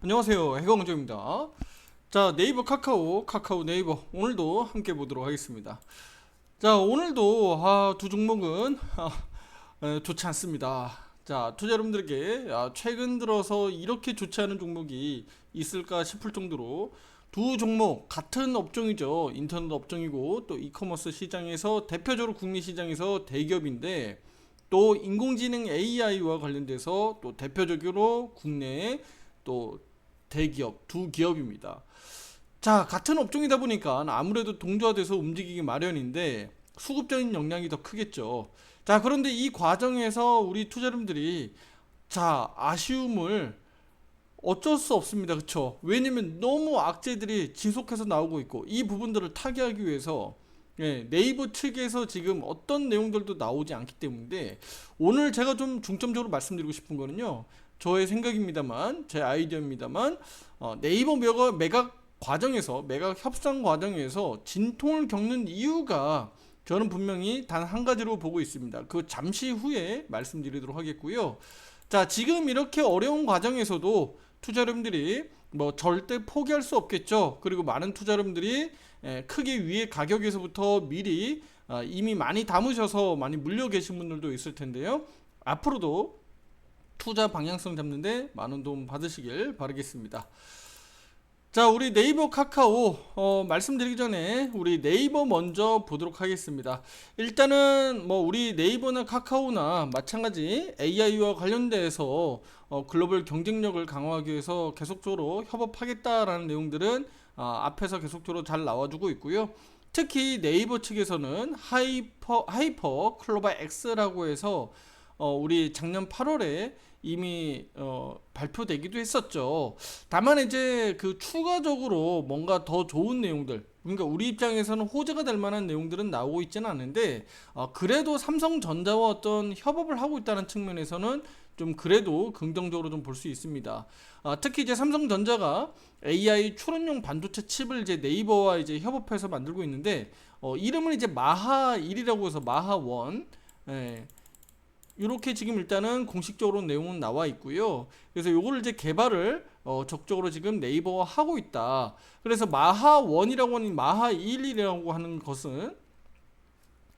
안녕하세요. 해공정입니다. 자 네이버 카카오 카카오 네이버. 오늘도 함께 보도록 하겠습니다. 자 오늘도 아, 두 종목은 아, 에, 좋지 않습니다. 자 투자 여러분들에게 아, 최근 들어서 이렇게 좋지 않은 종목이 있을까 싶을 정도로 두 종목 같은 업종이죠. 인터넷 업종이고 또 이커머스 시장에서 대표적으로 국내 시장에서 대기업인데 또 인공지능 AI와 관련돼서 또 대표적으로 국내에 또 대기업 두 기업입니다. 자 같은 업종이다 보니까 아무래도 동조화돼서 움직이기 마련인데 수급적인 영향이 더 크겠죠. 자 그런데 이 과정에서 우리 투자자분들이 자 아쉬움을 어쩔 수 없습니다. 그쵸? 왜냐면 너무 악재들이 지속해서 나오고 있고 이 부분들을 타개하기 위해서 예, 네이버 측에서 지금 어떤 내용들도 나오지 않기 때문에 오늘 제가 좀 중점적으로 말씀드리고 싶은 거는요. 저의 생각입니다만 제 아이디어입니다만 어, 네이버 매각, 매각 과정에서 매각 협상 과정에서 진통을 겪는 이유가 저는 분명히 단 한 가지로 보고 있습니다. 그 잠시 후에 말씀드리도록 하겠고요. 자 지금 이렇게 어려운 과정에서도 투자 여러분들이 뭐 절대 포기할 수 없겠죠. 그리고 많은 투자 여러분들이 에, 크게 위에 가격에서부터 미리 아, 이미 많이 담으셔서 많이 물려 계신 분들도 있을 텐데요. 앞으로도 투자 방향성 잡는데 많은 도움 받으시길 바라겠습니다. 자, 우리 네이버 카카오 어, 말씀드리기 전에 우리 네이버 먼저 보도록 하겠습니다. 일단은 뭐 우리 네이버나 카카오나 마찬가지 AI와 관련돼서 어, 글로벌 경쟁력을 강화하기 위해서 계속적으로 협업하겠다라는 내용들은 어, 앞에서 계속적으로 잘 나와주고 있고요. 특히 네이버 측에서는 하이퍼 하이퍼 클로바 X라고 해서 어, 우리 작년 8월에 이미 어, 발표되기도 했었죠. 다만 이제 그 추가적으로 뭔가 더 좋은 내용들, 그러니까 우리 입장에서는 호재가 될 만한 내용들은 나오고 있지는 않은데 어, 그래도 삼성전자와 어떤 협업을 하고 있다는 측면에서는 좀 그래도 긍정적으로 좀 볼 수 있습니다. 아, 특히 이제 삼성전자가 AI 추론용 반도체 칩을 이제 네이버와 이제 협업해서 만들고 있는데 어, 이름은 이제 마하 1이라고 해서 마하 1. 예. 이렇게 지금 일단은 공식적으로 내용은 나와 있고요. 그래서 요거를 이제 개발을 어, 적극적으로 지금 네이버가 하고 있다. 그래서 마하 1이라고 하는 마하 1이라고 하는 것은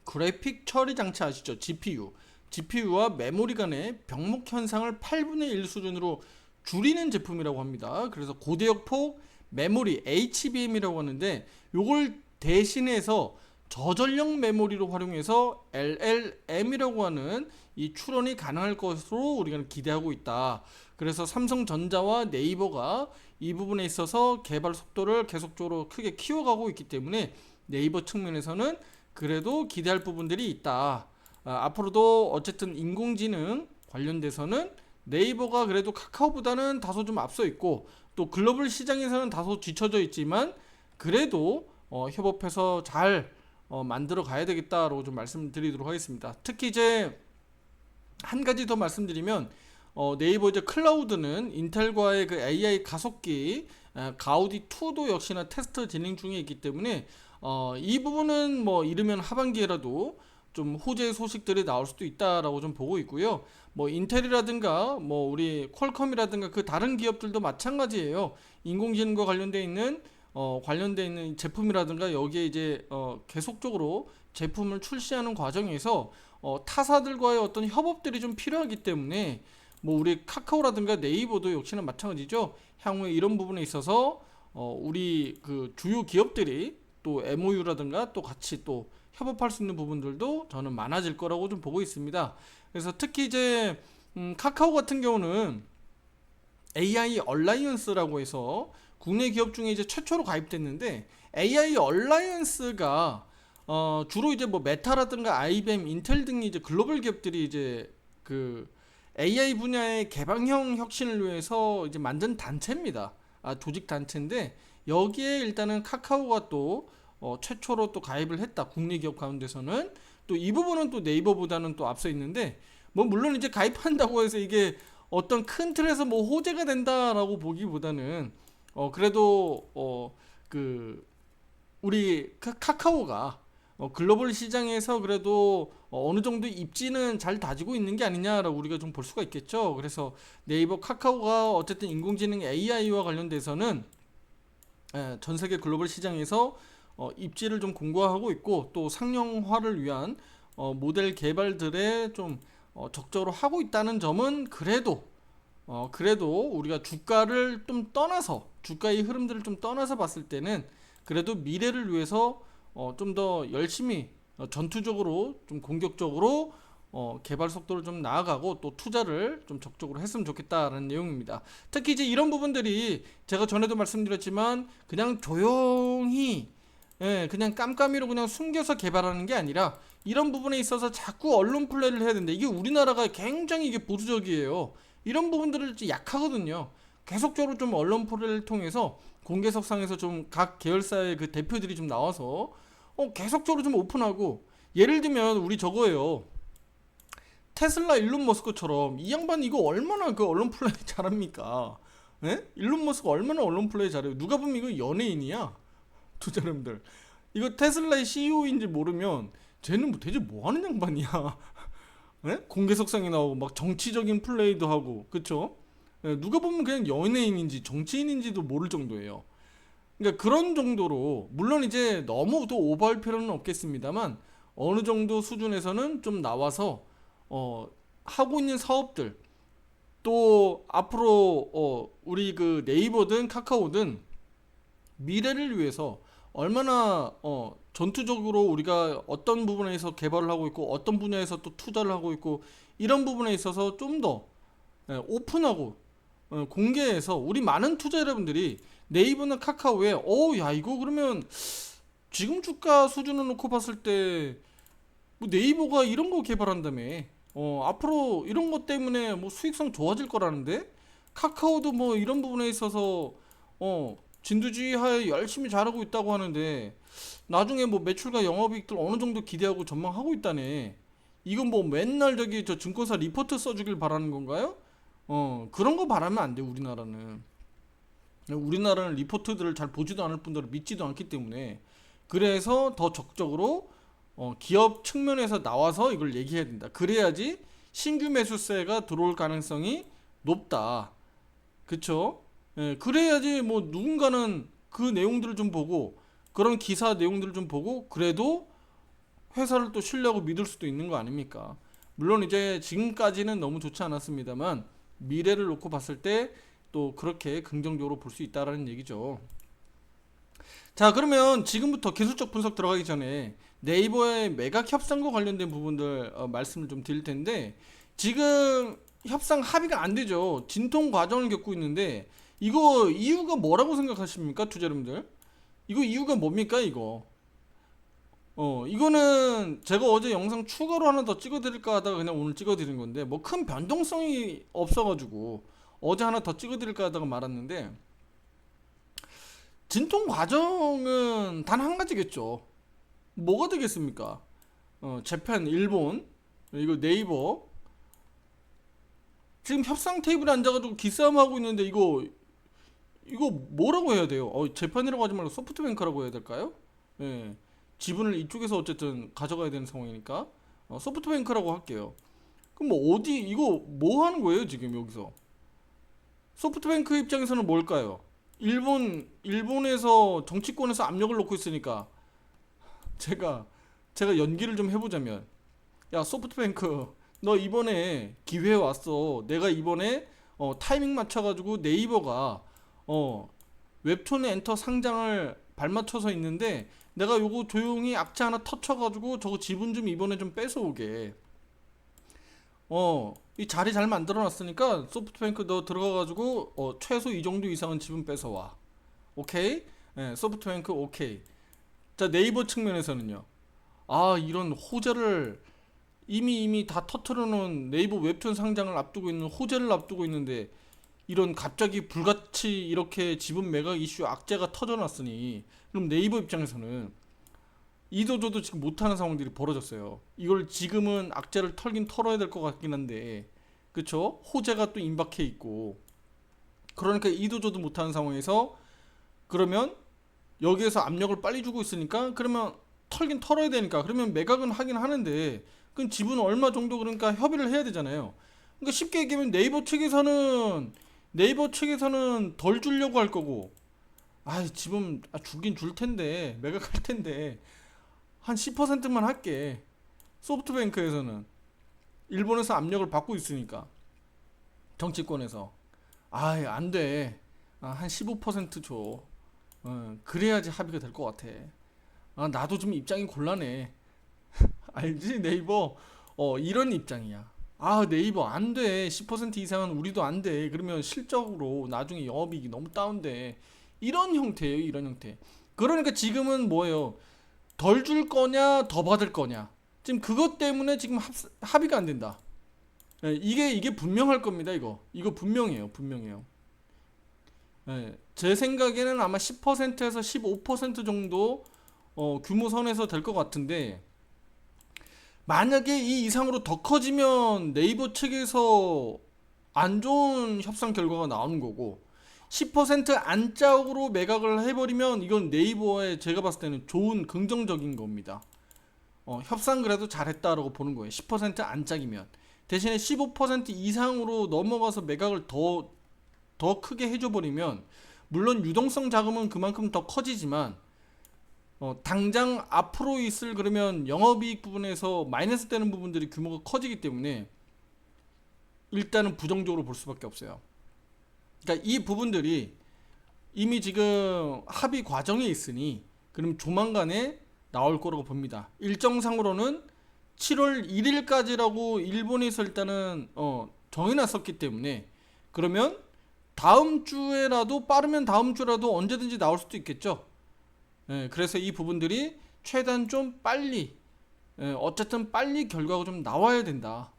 그래픽 처리 장치 아시죠? GPU. GPU와 메모리 간의 병목 현상을 8분의 1 수준으로 줄이는 제품이라고 합니다. 그래서 고대역 폭 메모리 HBM이라고 하는데 요걸 대신해서 저전력 메모리로 활용해서 LLM이라고 하는 이 추론이 가능할 것으로 우리가 기대하고 있다. 그래서 삼성전자와 네이버가 이 부분에 있어서 개발 속도를 계속적으로 크게 키워가고 있기 때문에 네이버 측면에서는 그래도 기대할 부분들이 있다. 아, 앞으로도 어쨌든 인공지능 관련돼서는 네이버가 그래도 카카오보다는 다소 좀 앞서 있고 또 글로벌 시장에서는 다소 뒤처져 있지만 그래도 어, 협업해서 잘 어, 만들어 가야 되겠다라고 좀 말씀드리도록 하겠습니다. 특히 이제 한 가지 더 말씀드리면 어, 네이버 이제 클라우드는 인텔과의 그 AI 가속기 어, 가우디 2도 역시나 테스트 진행 중에 있기 때문에 어, 이 부분은 뭐 이르면 하반기에라도 좀 호재 소식들이 나올 수도 있다라고 좀 보고 있고요. 뭐 인텔이라든가 뭐 우리 퀄컴이라든가 그 다른 기업들도 마찬가지예요. 인공지능과 관련돼 있는 어, 관련돼 있는 제품이라든가 여기에 이제 어, 계속적으로 제품을 출시하는 과정에서 어, 타사들과의 어떤 협업들이 좀 필요하기 때문에 뭐 우리 카카오라든가 네이버도 역시나 마찬가지죠. 향후에 이런 부분에 있어서 어, 우리 그 주요 기업들이 또 MOU라든가 또 같이 또 협업할 수 있는 부분들도 저는 많아질 거라고 좀 보고 있습니다. 그래서 특히 이제 음, 카카오 같은 경우는 AI 얼라이언스라고 해서 국내 기업 중에 이제 최초로 가입됐는데 AI 얼라이언스가 어 주로 이제 뭐 메타라든가 IBM, 인텔 등이 이제 글로벌 기업들이 이제 그 AI 분야의 개방형 혁신을 위해서 이제 만든 단체입니다. 아, 조직 단체인데 여기에 일단은 카카오가 또 어, 최초로 또 가입을 했다. 국내 기업 가운데서는 또 이 부분은 또 네이버보다는 또 앞서 있는데 뭐 물론 이제 가입한다고 해서 이게 어떤 큰 틀에서 뭐 호재가 된다라고 보기보다는 어 그래도 어 그 우리 카- 카카오가 어, 글로벌 시장에서 그래도 어, 어느 정도 입지는 잘 다지고 있는 게 아니냐라고 우리가 좀 볼 수가 있겠죠. 그래서 네이버 카카오가 어쨌든 인공지능 AI와 관련돼서는 예, 전 세계 글로벌 시장에서 어, 입지를 좀 공고화하고 있고 또 상용화를 위한 어, 모델 개발들에 좀 어, 적극적으로 하고 있다는 점은 그래도 어, 그래도 우리가 주가를 좀 떠나서 주가의 흐름들을 좀 떠나서 봤을 때는 그래도 미래를 위해서 어, 좀 더 열심히 어, 전투적으로 좀 공격적으로 어, 개발 속도를 좀 나아가고 또 투자를 좀 적극적으로 했으면 좋겠다라는 내용입니다. 특히 이제 이런 부분들이 제가 전에도 말씀드렸지만 그냥 조용히 예, 그냥 깜깜이로 그냥 숨겨서 개발하는 게 아니라 이런 부분에 있어서 자꾸 언론 플레이를 해야 되는데 이게 우리나라가 굉장히 이게 보수적이에요. 이런 부분들을 약하거든요. 계속적으로 좀 언론 플레이를 통해서 공개석상에서 좀 각 계열사의 그 대표들이 좀 나와서 어, 계속적으로 좀 오픈하고 예를 들면 우리 저거예요. 테슬라 일론 머스크처럼 이 양반 이거 얼마나 그 언론 플레이 잘합니까? 예? 일론 머스크 얼마나 언론 플레이 잘해요? 누가 보면 이거 연예인이야. 투자자님들 이거 테슬라의 CEO인지 모르면 쟤는 뭐 대체 뭐 하는 양반이야? 예? 공개석상에 나오고 막 정치적인 플레이도 하고 그쵸? 예, 누가 보면 그냥 연예인인지 정치인인지도 모를 정도예요. 그러니까 그런 정도로 물론 이제 너무 또 오버할 필요는 없겠습니다만 어느 정도 수준에서는 좀 나와서 어, 하고 있는 사업들 또 앞으로 어, 우리 그 네이버든 카카오든 미래를 위해서 얼마나 어, 전투적으로 우리가 어떤 부분에서 개발을 하고 있고 어떤 분야에서 또 투자를 하고 있고 이런 부분에 있어서 좀 더 오픈하고 어, 공개해서 우리 많은 투자 여러분들이 네이버나 카카오에 어야 이거 그러면 지금 주가 수준을 놓고 봤을 때 뭐 네이버가 이런 거 개발한다며. 어 앞으로 이런 것 때문에 뭐 수익성 좋아질 거라는데? 카카오도 뭐 이런 부분에 있어서 어 진두지휘 하에 열심히 잘하고 있다고 하는데 나중에 뭐 매출과 영업이익들 어느 정도 기대하고 전망하고 있다네. 이건 뭐 맨날 저기 저 증권사 리포트 써주길 바라는 건가요? 어 그런 거 바라면 안 돼 우리나라는 우리나라는 리포트들을 잘 보지도 않을 뿐더러 믿지도 않기 때문에 그래서 더 적극적으로 어, 기업 측면에서 나와서 이걸 얘기해야 된다. 그래야지 신규 매수세가 들어올 가능성이 높다. 그쵸? 예, 그래야지 뭐 누군가는 그 내용들을 좀 보고 그런 기사 내용들을 좀 보고 그래도 회사를 또 신뢰하고 믿을 수도 있는 거 아닙니까? 물론 이제 지금까지는 너무 좋지 않았습니다만 미래를 놓고 봤을 때 또 그렇게 긍정적으로 볼 수 있다라는 얘기죠. 자, 그러면 지금부터 기술적 분석 들어가기 전에 네이버의 매각 협상과 관련된 부분들 어, 말씀을 좀 드릴 텐데 지금 협상 합의가 안 되죠. 진통 과정을 겪고 있는데 이거 이유가 뭐라고 생각하십니까, 투자 여러분들? 이거 이유가 뭡니까, 이거? 어, 이거는 제가 어제 영상 추가로 하나 더 찍어드릴까 하다가 그냥 오늘 찍어드린 건데 뭐 큰 변동성이 없어가지고 어제 하나 더 찍어드릴까 하다가 말았는데 진통 과정은 단 한 가지겠죠. 뭐가 되겠습니까? 어, 재팬 일본 이거 네이버 지금 협상 테이블에 앉아가지고 기싸움 하고 있는데 이거 이거 뭐라고 해야 돼요? 어, 재판이라고 하지 말고 소프트뱅크라고 해야 될까요? 예, 지분을 이쪽에서 어쨌든 가져가야 되는 상황이니까 어, 소프트뱅크라고 할게요. 그럼 뭐 어디 이거 뭐 하는 거예요 지금 여기서? 소프트뱅크 입장에서는 뭘까요? 일본 일본에서 정치권에서 압력을 놓고 있으니까 제가 제가 연기를 좀 해보자면 야 소프트뱅크 너 이번에 기회 왔어 내가 이번에 어, 타이밍 맞춰가지고 네이버가 어, 웹툰 엔터 상장을 발맞춰서 있는데 내가 요거 조용히 악재 하나 터쳐가지고 저거 지분 좀 이번에 좀 뺏어오게 어, 이 자리 잘 만들어 놨으니까 소프트뱅크 너 들어가가지고 어, 최소 이 정도 이상은 지분 뺏어와 오케이? 예, 소프트뱅크 오케이 자 네이버 측면에서는요. 아 이런 호재를 이미 이미 다 터트려 놓은 네이버 웹툰 상장을 앞두고 있는 호재를 앞두고 있는데 이런 갑자기 불같이 이렇게 지분 매각 이슈 악재가 터져놨으니 그럼 네이버 입장에서는 이도저도 지금 못하는 상황들이 벌어졌어요. 이걸 지금은 악재를 털긴 털어야 될 것 같긴 한데 그쵸? 호재가 또 임박해 있고 그러니까 이도저도 못하는 상황에서 그러면 여기에서 압력을 빨리 주고 있으니까 그러면 털긴 털어야 되니까 그러면 매각은 하긴 하는데 그럼 지분 얼마 정도 그러니까 협의를 해야 되잖아요. 그러니까 쉽게 얘기하면 네이버 측에서는 네이버 측에서는 덜 주려고 할 거고 아 지분 아, 주긴 줄 텐데 매각할 텐데 한 10%만 할게 소프트뱅크에서는 일본에서 압력을 받고 있으니까 정치권에서 아 안돼 아, 한 15% 줘. 어, 그래야지 합의가 될 것 같아. 아, 나도 좀 입장이 곤란해. 알지? 네이버. 어, 이런 입장이야. 아, 네이버 안 돼. 10% 이상은 우리도 안 돼. 그러면 실적으로 나중에 영업이익이 너무 다운돼. 이런 형태예요, 이런 형태. 그러니까 지금은 뭐예요? 덜 줄 거냐, 더 받을 거냐. 지금 그것 때문에 지금 합, 합의가 안 된다. 예, 이게 이게 분명할 겁니다, 이거. 이거 분명해요, 분명해요. 예, 제 생각에는 아마 10%에서 15% 정도 어, 규모 선에서 될 것 같은데 만약에 이 이상으로 더 커지면 네이버 측에서 안 좋은 협상 결과가 나오는 거고 10% 안짝으로 매각을 해버리면 이건 네이버에 제가 봤을 때는 좋은 긍정적인 겁니다. 어, 협상 그래도 잘했다라고 보는 거예요. 10% 안짝이면 대신에 15% 이상으로 넘어가서 매각을 더 더 크게 해줘버리면 물론 유동성 자금은 그만큼 더 커지지만 어, 당장 앞으로 있을 그러면 영업이익 부분에서 마이너스 되는 부분들이 규모가 커지기 때문에 일단은 부정적으로 볼 수밖에 없어요. 그러니까 이 부분들이 이미 지금 합의 과정에 있으니 그럼 조만간에 나올 거라고 봅니다. 일정상으로는 7월 1일까지라고 일본에서 일단은 어, 정해놨었기 때문에 그러면 다음 주에라도 빠르면 다음 주라도 언제든지 나올 수도 있겠죠. 예, 그래서 이 부분들이 최대한 좀 빨리 예, 어쨌든 빨리 결과가 좀 나와야 된다.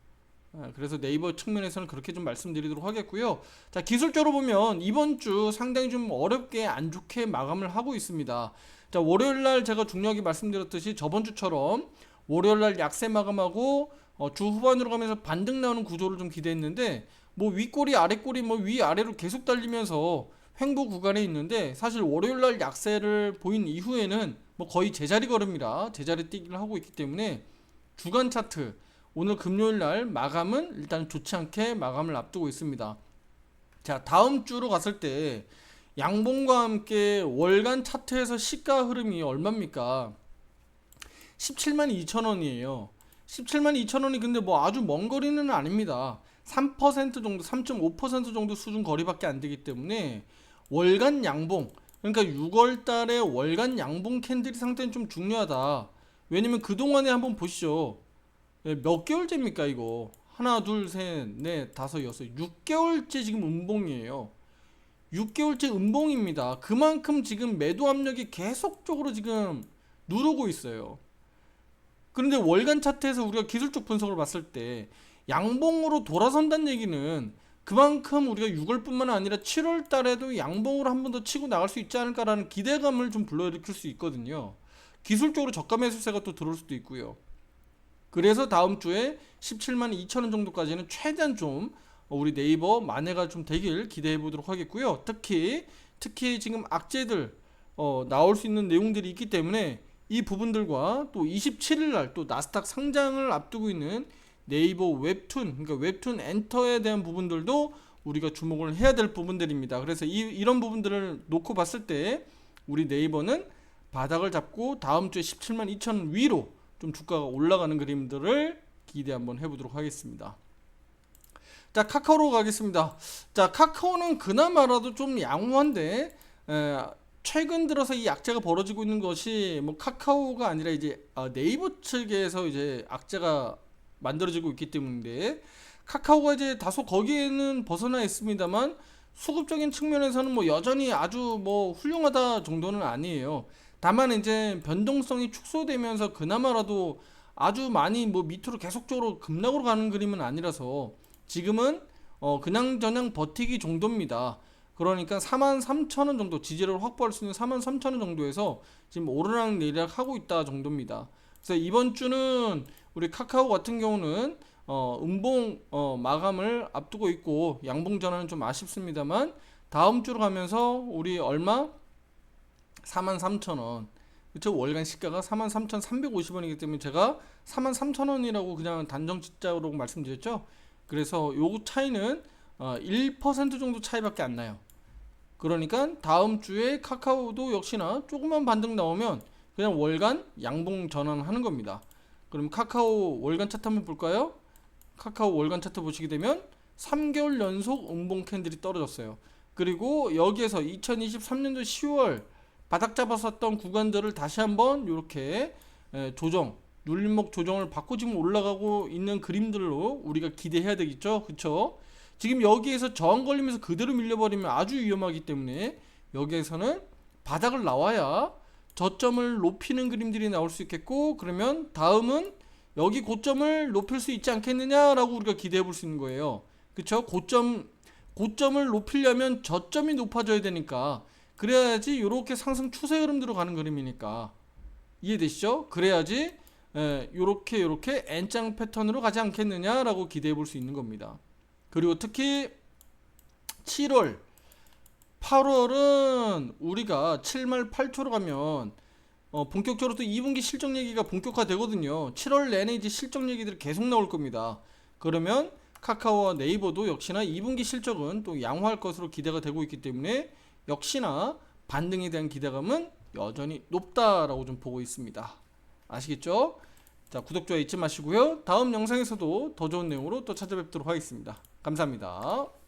예, 그래서 네이버 측면에서는 그렇게 좀 말씀드리도록 하겠고요. 자 기술적으로 보면 이번 주 상당히 좀 어렵게 안 좋게 마감을 하고 있습니다. 자 월요일 날 제가 중요하게 말씀드렸듯이 저번 주처럼 월요일 날 약세 마감하고 어, 주 후반으로 가면서 반등 나오는 구조를 좀 기대했는데 뭐 윗꼬리 아랫꼬리 뭐 위아래로 계속 달리면서 횡보 구간에 있는데 사실 월요일 날 약세를 보인 이후에는 뭐 거의 제자리 걸음이라 제자리 뛰기를 하고 있기 때문에 주간 차트 오늘 금요일 날 마감은 일단 좋지 않게 마감을 앞두고 있습니다. 자, 다음 주로 갔을 때 양봉과 함께 월간 차트에서 시가 흐름이 얼마입니까? 17만 2천 원이에요. 17만 2천 원이 근데 뭐 아주 먼 거리는 아닙니다. 3% 정도, 3.5% 정도 수준 거리밖에 안 되기 때문에 월간 양봉, 그러니까 6월 달에 월간 양봉 캔들이 상당히 좀 중요하다. 왜냐면 그동안에 한번 보시죠. 예, 몇 개월째입니까, 이거? 하나, 둘, 셋, 넷, 다섯, 여섯, 6개월째 지금 음봉이에요. 6개월째 음봉입니다. 그만큼 지금 매도 압력이 계속적으로 지금 누르고 있어요. 그런데 월간 차트에서 우리가 기술적 분석을 봤을 때 양봉으로 돌아선다는 얘기는 그만큼 우리가 6월뿐만 아니라 7월 달에도 양봉으로 한 번 더 치고 나갈 수 있지 않을까라는 기대감을 좀 불러일으킬 수 있거든요. 기술적으로 저가 매수세가 또 들어올 수도 있고요. 그래서 다음 주에 17만 2천 원 정도까지는 최대한 좀 우리 네이버 만회가 좀 되길 기대해 보도록 하겠고요. 특히 특히 지금 악재들 어, 나올 수 있는 내용들이 있기 때문에 이 부분들과 또 27일 날 또 나스닥 상장을 앞두고 있는 네이버 웹툰 그러니까 웹툰 엔터에 대한 부분들도 우리가 주목을 해야 될 부분들입니다. 그래서 이, 이런 부분들을 놓고 봤을 때 우리 네이버는 바닥을 잡고 다음 주에 17만 2천 위로 좀 주가가 올라가는 그림들을 기대 한번 해보도록 하겠습니다. 자 카카오로 가겠습니다. 자 카카오는 그나마라도 좀 양호한데 에, 최근 들어서 이 악재가 벌어지고 있는 것이 뭐 카카오가 아니라 이제 아, 네이버 측에서 이제 악재가 만들어지고 있기 때문인데 카카오가 이제 다소 거기에는 벗어나 있습니다만 수급적인 측면에서는 뭐 여전히 아주 뭐 훌륭하다 정도는 아니에요. 다만 이제 변동성이 축소되면서 그나마라도 아주 많이 뭐 밑으로 계속적으로 급락으로 가는 그림은 아니라서 지금은 어 그냥 저냥 버티기 정도입니다. 그러니까 43,000원 정도 지지를 확보할 수 있는 43,000원 정도에서 지금 오르락 내리락 하고 있다 정도입니다. 그래서 이번 주는 우리 카카오 같은 경우는 어, 음봉 어, 마감을 앞두고 있고 양봉 전환은 좀 아쉽습니다만 다음 주로 가면서 우리 얼마 43,000원 그쵸 월간 시가가 43,350원이기 때문에 제가 43,000원이라고 그냥 단정 짓자로 말씀드렸죠. 그래서 요 차이는 어, 1% 정도 차이밖에 안 나요. 그러니까 다음 주에 카카오도 역시나 조금만 반등 나오면 그냥 월간 양봉 전환하는 겁니다. 그럼 카카오 월간 차트 한번 볼까요? 카카오 월간 차트 보시게 되면 3개월 연속 음봉 캔들이 떨어졌어요. 그리고 여기에서 2023년도 10월 바닥 잡았었던 구간들을 다시 한번 이렇게 조정 눌림목 조정을 받고 지금 올라가고 있는 그림들로 우리가 기대해야 되겠죠 그쵸 지금 여기에서 저항 걸리면서 그대로 밀려버리면 아주 위험하기 때문에 여기에서는 바닥을 나와야 저점을 높이는 그림들이 나올 수 있겠고 그러면 다음은 여기 고점을 높일 수 있지 않겠느냐라고 우리가 기대해 볼 수 있는 거예요 그쵸 고점 고점을 높이려면 저점이 높아져야 되니까 그래야지 이렇게 상승 추세 흐름대로 가는 그림이니까 이해되시죠? 그래야지 이렇게 이렇게 N장 패턴으로 가지 않겠느냐라고 기대해 볼 수 있는 겁니다. 그리고 특히 7월, 8월은 우리가 7말 8초로 가면 어, 본격적으로 또 2분기 실적 얘기가 본격화되거든요. 7월 내내 이제 실적 얘기들이 계속 나올 겁니다. 그러면 카카오와 네이버도 역시나 2분기 실적은 또 양호할 것으로 기대가 되고 있기 때문에 역시나 반등에 대한 기대감은 여전히 높다라고 좀 보고 있습니다. 아시겠죠? 자, 구독, 좋아요 잊지 마시고요. 다음 영상에서도 더 좋은 내용으로 또 찾아뵙도록 하겠습니다. 감사합니다.